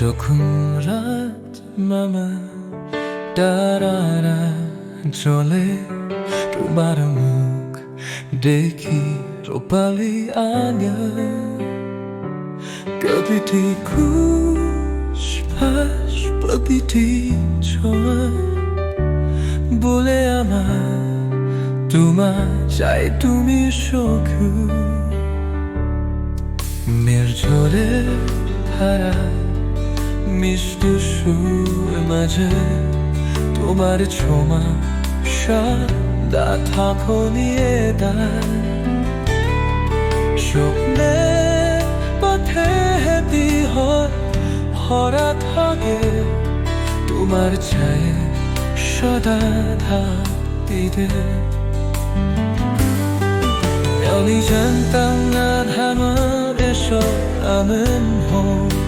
যখন মামা তারারা চলে তোমার মুখ দেখি রূপালি আগা প্রতিটি খুশ ফাঁস ছোঁয়া বলে আমার, তোমার চাই তুমি সুখ। নির্ঝরে ধারা মিষ্টি সুর মাঝে তোমার ছোমা সাদা থাকো নিয়ে দায়। স্বপ্নে পথে হেঁটি হয় ভরা থাকে তোমার চায়ে সদা ধাপিতে আমি জানতাম না ধামার এসব আমেন হোক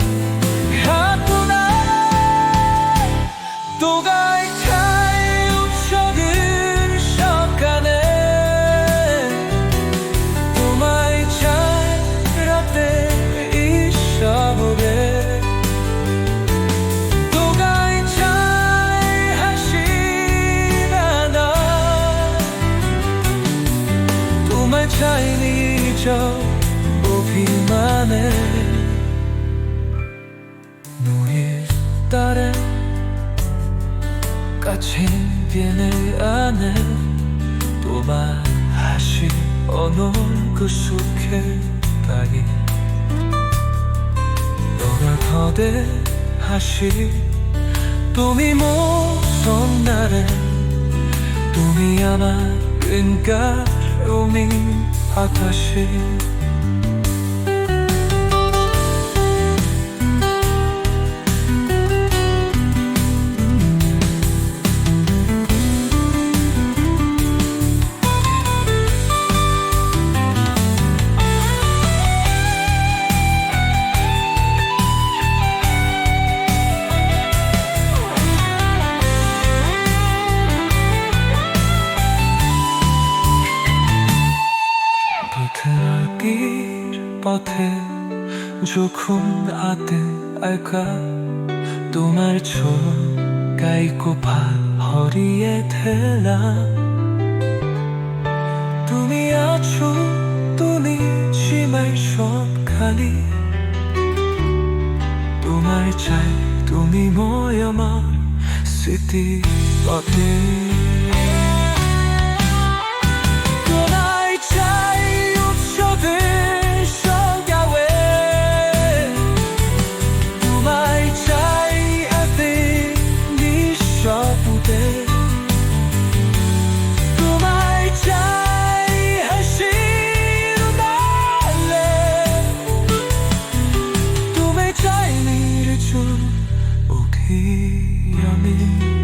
진비는 안에 도만 다시 어놓은 그 숙회 바위 너를 거대하시 꿈이 모선 나를 꿈이 아마 끈가 꿈이 아다시 পথে যখন আতে একা তোমার ছোট গাইকোপা হরিয়ে থেলা তুমি আছো, তুমি সীমায় সব খালি। তোমার চাই তুমি মই আমার স্মৃতি পথে 你呀你